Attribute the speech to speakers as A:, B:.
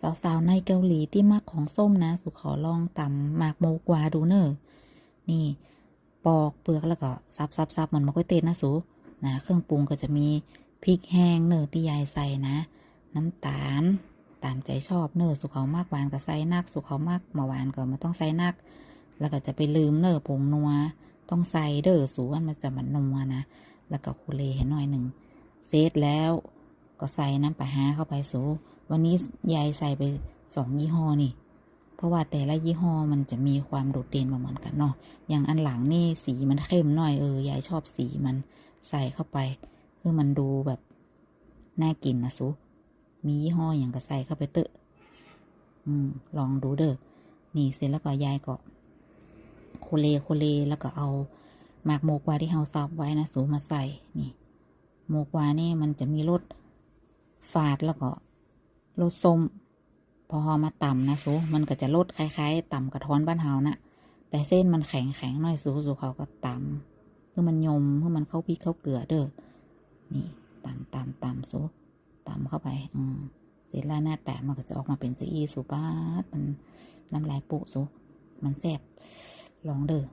A: สาวๆในเกาหลีที่มักของส้มนะ สุขอลองตำหมากโมกวาดูเนอะนี่ปอกเปลือกแล้วก็ซับซับซับเหมือนมะกล้วยเต้นนะสูนะเครื่องปรุงก็จะมีพริกแห้งเนอที่ยายใส่นะ น้ำตาลตามใจชอบเนอสุขเขามากหวานก็ใส่นัก สุขเขามากมาหวานก็ม่ต้องใส่นัก แล้วก็จะไปลืมเนอผงนัวต้องใส่เด้อสูอันมันจะมันนัวนะ แล้วก็คูเลให้หน่อยหนึ่งเซตแล้ว ก็ใส่น้ำปลาฮาเข้าไปสูวันนี้ยายใส่ไปสองยี่ห้อนี่ เพราะว่าแต่ละยี่ห้อมันจะมีความโดดเด่นมาเหมือนกันเนาะ อย่างอันหลังนี่สีมันเข้มหน่อยเออยายชอบสีมันใส่เข้าไป คือมันดูแบบน่ากินนะสุมียี่ห้ออย่างก็ใส่เข้าไปเตอะอืม ลองดูเด้อ นี่เสร็จแล้วก็ยายก็โคเลโคเลแล้วก็เอาหมากโมกวาที่เฮาซับไว้นะสูมาใส่ นี่ โมกวานี่มันจะมีรส ฝาดแล้วก็รสส้ม พอเอมาต่ำนะสูมันก็จะรสคล้าย ๆ ต่ำกระท้อนบ้านเฮานะแต่เส้นมันแข็งแข็งๆหน่อยสูสูเขาก็ต่ำคือมันยมคือมันเข้าพริกเข้าเกลือเด้อนี่ต่ำต่ำต่ำสูต่ำเข้าไปอืมเสร็จแล้วหน้าแต่มันก็จะออกมาเป็นซีอีสูปามันน้ำลายปุสูมันแซ่บลองเด้อ